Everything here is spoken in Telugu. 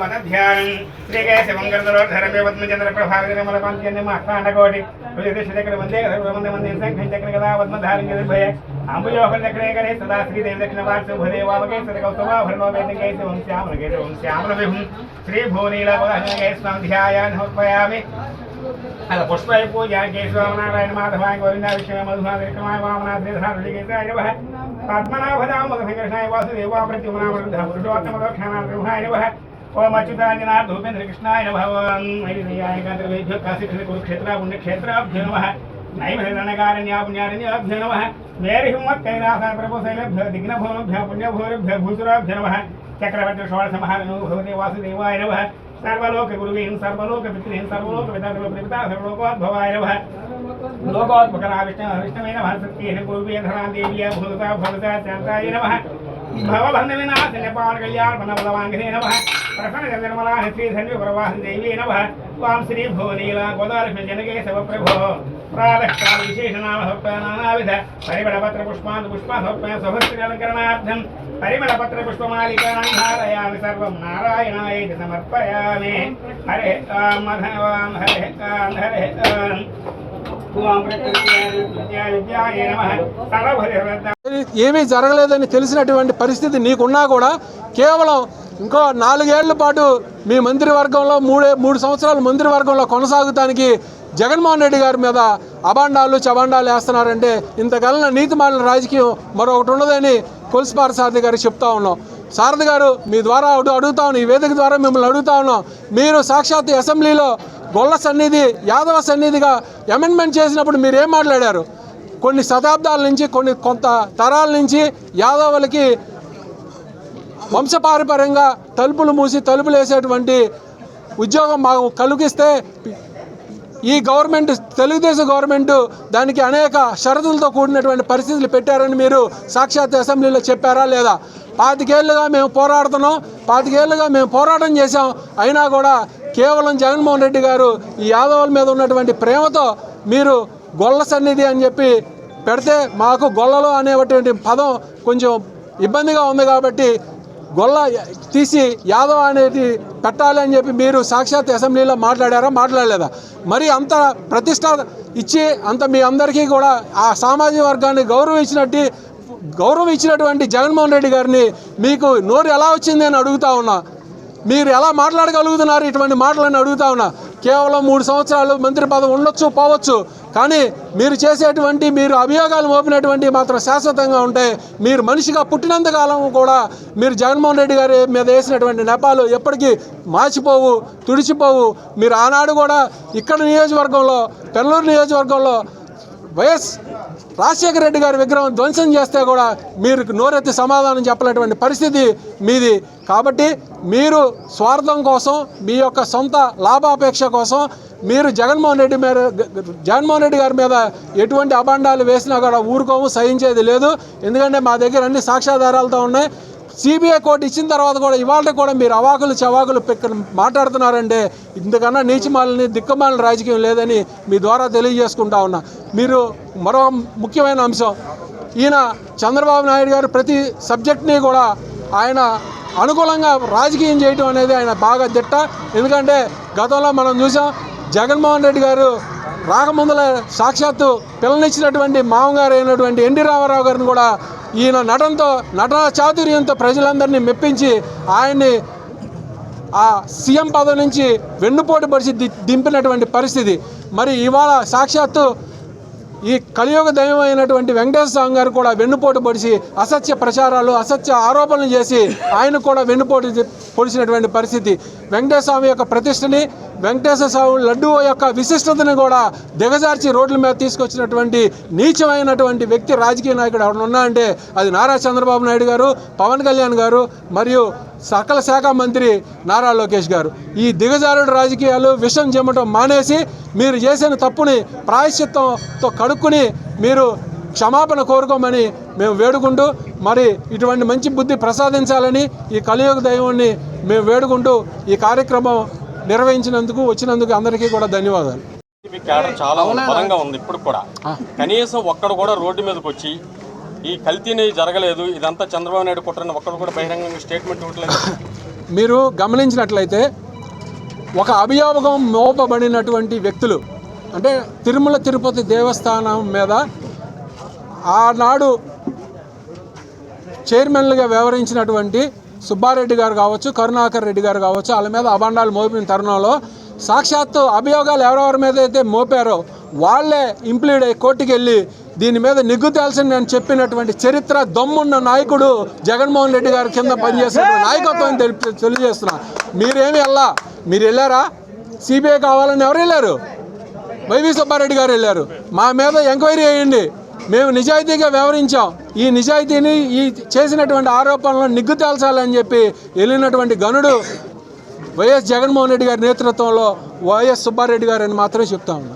वनध्यानं श्रीकेशवङ्गर्धरोद्धरमे पद्मचन्द्रप्रभागरमलपान्त्यन्यमाष्टाण्डकोटि हृदयशतक्रमन्दे सर्वमन्दमन्दे सङ्घञ्चक्रकदा पद्मधारङ्गभय अम्बुजोहचक्रेकरे सदा श्रीदेवदक्षिणपार्श्वभदेवावके सदकौस्तवाभरणो वेदिकै शिवं श्यामलगे शिवं श्यामलविहुं श्रीभूनीलापदहनुगे स्वां ध्यायानोत्पयामि पुष्पाय पूजा केशवामनारायण माधवाय गोविन्दा विष्णु मधुनाथक्रमाय वामनाथेधारुलिकेताय नमः पद्मनाभदां मधुसङ्कर्षाय वासुदेवा प्रत्युमनावृद्धः पुरुषोत्तमदक्षाणां ब्रह्माय नमः ओम अच्युतांजना धूपेन्द्र कृष्णाय भगवान्याय गात्रभ्यो काशीकृष्ण कुरुक्षेत्र, पुण्यक्षेत्राभ्यो नम। नैव रणकारण्यापुण्यारण्याभ्यो नमः। मेरि हिम्मत् कैलासा प्रभुशैलभ्यो दिग्नभोरभ्यो पुण्यभोरभ्यो चक्रवर्ति षोडशमहारनो भवते वासुदेवाय नमः। सर्वलोकगुरुवीन् सर्वलोकपितॄन् सर्वलोकपितासर्वपिता सर्वलोकोद्भवाय नमः। लोकोद्भुकना विष्णु विष्णुवे नमः सत्ये गुरुवे धरा देव्या भूता भवभन्नविनाशनपाणकल्याणभनबलवाङ्घ्रे श्री धन्य प्रवाह देवी नव वाम श्री भुवनीला गोदार जनके सब प्रभो प्रातः काल विशेषनाम नानाविध परिमल नमः त्वां श्रीभुवनीला गोदालक्ष्मीजनके शिवप्रभो प्रातःकालविशेषनामसप्तनानाविध परिमलपत्रपुष्पान् पुष्पान् सहस्रालङ्करणार्थं परिमलपत्रपुष्पमालिकान् धारयामि सर्व नारायणाय इति समर्पयामि हरे काम धनवां हरे काम हरे काम तां प्रकृति विद्या विद्या नमः सर्वहरिवृद्धा ఏమీ జరగలేదని తెలిసినటువంటి పరిస్థితి నీకున్నా కూడా కేవలం ఇంకో నాలుగేళ్ళ పాటు మీ మంత్రివర్గంలో మూడే మూడు సంవత్సరాలు మంత్రివర్గంలో కొనసాగుతానికి జగన్మోహన్ రెడ్డి గారి మీద అబాండాలు చబాండాలు వేస్తున్నారంటే ఇంతకాలంలో నీతి మాలిన రాజకీయం మరొకటి ఉండదని కొలిసిపార సారథి గారు చెప్తా ఉన్నాం. సారథి గారు మీ ద్వారా అడుగుతా ఉన్నాం ఈ వేదిక ద్వారా మిమ్మల్ని అడుగుతా ఉన్నాం. మీరు సాక్షాత్ అసెంబ్లీలో గొల్ల సన్నిధి యాదవ సన్నిధిగా అమెండ్మెంట్ చేసినప్పుడు మీరు ఏం మాట్లాడారు? కొన్ని శతాబ్దాల నుంచి కొన్ని కొంత తరాల నుంచి యాదవులకి వంశపారపర్యంగా తలుపులు మూసి తలుపులు వేసేటువంటి ఉద్యోగం మాకు కలిగిస్తే ఈ గవర్నమెంట్ తెలుగుదేశం గవర్నమెంట్ దానికి అనేక షరతులతో కూడినటువంటి పరిస్థితులు పెట్టారని మీరు సాక్షాత్ అసెంబ్లీలో చెప్పారా లేదా? పాతికేళ్ళుగా మేము పోరాడుతున్నాం పాతికేళ్ళుగా మేము పోరాటం చేశాం. అయినా కూడా కేవలం జగన్మోహన్ రెడ్డి గారు ఈ యాదవుల మీద ఉన్నటువంటి ప్రేమతో మీరు గొల్ల సన్నిధి అని చెప్పి పెడితే మాకు గొల్లలు అనేటువంటి పదం కొంచెం ఇబ్బందిగా ఉంది కాబట్టి గొల్ల తీసి యాదవ్ అనేది పెట్టాలి అని చెప్పి మీరు సాక్షాత్ అసెంబ్లీలో మాట్లాడారా మాట్లాడలేదా? మరి అంత ప్రతిష్ట ఇచ్చి అంత మీ అందరికీ కూడా ఆ సామాజిక వర్గాన్ని గౌరవించినట్టు ఇచ్చినట్టు గౌరవం ఇచ్చినటువంటి జగన్మోహన్ రెడ్డి గారిని మీకు నోరు ఎలా వచ్చింది అని అడుగుతా ఉన్నా. మీరు ఎలా మాట్లాడగలుగుతున్నారు ఇటువంటి మాటలని అడుగుతా ఉన్నా. కేవలం మూడు సంవత్సరాలు మంత్రి పదవి ఉండొచ్చు పోవచ్చు. కానీ మీరు చేసేటువంటి మీరు అభియోగాలు మోపినటువంటి మాత్రం శాశ్వతంగా ఉంటాయి మీరు మనిషిగా పుట్టినంత కాలం కూడా మీరు జగన్మోహన్ రెడ్డి గారి మీద వేసినటువంటి నెపాలు ఎప్పటికీ మార్చిపోవు తుడిచిపోవు. మీరు ఆనాడు కూడా ఇక్కడ నియోజకవర్గంలో పెల్లూరు నియోజకవర్గంలో వైఎస్ రాజశేఖర రెడ్డి గారి విగ్రహం ధ్వంసం చేస్తే కూడా మీరు నోరెత్తి సమాధానం చెప్పలేటువంటి పరిస్థితి మీది. కాబట్టి మీరు స్వార్థం కోసం మీ యొక్క సొంత లాభాపేక్ష కోసం మీరు జగన్మోహన్ రెడ్డి మీద జగన్మోహన్ రెడ్డి గారి మీద ఎటువంటి అభాండాలు వేసినా కూడా ఊరుకోము సహించేది లేదు. ఎందుకంటే మా దగ్గర అన్ని సాక్ష్యాధారాలతో ఉన్నాయి. సిబిఐ కోర్టు ఇచ్చిన తర్వాత కూడా ఇవాళ కూడా మీరు అవాకులు చవాకులు పెక్కని మాట్లాడుతున్నారంటే ఇంతకన్నా నీచిమాలని దిక్కమాలని రాజకీయం లేదని మీ ద్వారా తెలియజేసుకుంటా ఉన్నా. మీరు మరో ముఖ్యమైన అంశం. ఈయన చంద్రబాబు నాయుడు గారు ప్రతి సబ్జెక్ట్ని కూడా ఆయన అనుకూలంగా రాజకీయం చేయటం అనేది ఆయన బాగా దిట్ట. ఎందుకంటే గతంలో మనం చూసాం జగన్మోహన్ రెడ్డి గారు రాకముందుల సాక్షాత్తు పిల్లనిచ్చినటువంటి మామగారు అయినటువంటి ఎన్టీ రామారావు గారిని కూడా ఈయన నటనతో నటన చాతుర్యంతో ప్రజలందరినీ మెప్పించి ఆయన్ని ఆ సీఎం పదవి నుంచి వెన్నుపోటు పరిచి దింపినటువంటి పరిస్థితి. మరి ఇవాళ సాక్షాత్తు ఈ కలియుగ దైవం అయినటువంటి వెంకటేశ్వర స్వామి గారు కూడా వెన్నుపోటు పొడిచి అసత్య ప్రచారాలు అసత్య ఆరోపణలు చేసి ఆయన కూడా వెన్నుపోటు పొడిచినటువంటి పరిస్థితి. వెంకటేశ్వర స్వామి యొక్క ప్రతిష్టని వెంకటేశ్వర స్వామి లడ్డు యొక్క విశిష్టతని కూడా దిగజార్చి రోడ్ల మీద తీసుకొచ్చినటువంటి నీచమైనటువంటి వ్యక్తి రాజకీయ నాయకుడు ఎవరు ఉన్నా అంటే అది నారా చంద్రబాబు నాయుడు గారు పవన్ కళ్యాణ్ గారు మరియు సకల శాఖ మంత్రి నారా లోకేష్ గారు. ఈ దిగజారుడు రాజకీయాలు విషం చెమ్మటం మానేసి మీరు చేసిన తప్పుని ప్రాయశ్చిత్తంతో కడుక్కుని మీరు క్షమాపణ కోరుకోమని మేము వేడుకుంటూ మరి ఇటువంటి మంచి బుద్ధి ప్రసాదించాలని ఈ కలియుగ దైవాన్ని మేము వేడుకుంటూ ఈ కార్యక్రమం నిర్వహించినందుకు వచ్చినందుకు అందరికీ కూడా ధన్యవాదాలు. చాలా బలంగా ఉంది ఇప్పుడు కూడా. కనీసం ఒక్కడు కూడా రోడ్డు మీదకి వచ్చి ఈ కల్తీని జరగలేదు. ఇదంతా చంద్రబాబు నాయుడు కుట్రని ఒక్కరు కూడా బహిరంగంగా స్టేట్మెంట్ ఇవ్వట్లేదు. మీరు గమనించినట్లయితే ఒక అభియోగం మోపబడినటువంటి వ్యక్తులు అంటే తిరుమల తిరుపతి దేవస్థానం మీద ఆనాడు చైర్మన్లుగా వ్యవహరించినటువంటి సుబ్బారెడ్డి గారు కావచ్చు కరుణాకర్ రెడ్డి గారు కావచ్చు వాళ్ళ మీద అభండాలు మోపిన తరుణంలో సాక్షాత్తు అభియోగాలు ఎవరెవరి మీద అయితే మోపారో వాళ్ళే ఇంప్లీడ్ అయ్యి కోర్టుకెళ్ళి దీని మీద నిగ్గు తేల్సింది నేను చెప్పినటువంటి చరిత్ర దమ్మున్న నాయకుడు జగన్మోహన్ రెడ్డి గారి కింద పనిచేసిన నాయకత్వం తెలిపి తెలియజేస్తున్నా. మీరేమి వెళ్ళా మీరు వెళ్ళారా? సిబిఐ కావాలని ఎవరు వెళ్ళారు? వైవి సుబ్బారెడ్డి గారు వెళ్ళారు. మా మీద ఎంక్వైరీ చేయండి మేము నిజాయితీగా వ్యవహరించాం. ఈ నిజాయితీని ఈ చేసినటువంటి ఆరోపణలను నిగ్గు తేల్చాలని చెప్పి వెళ్ళినటువంటి గనుడు వైఎస్ జగన్మోహన్ రెడ్డి గారి నేతృత్వంలో వైఎస్ సుబ్బారెడ్డి గారు అని మాత్రమే చెప్తా ఉన్నా.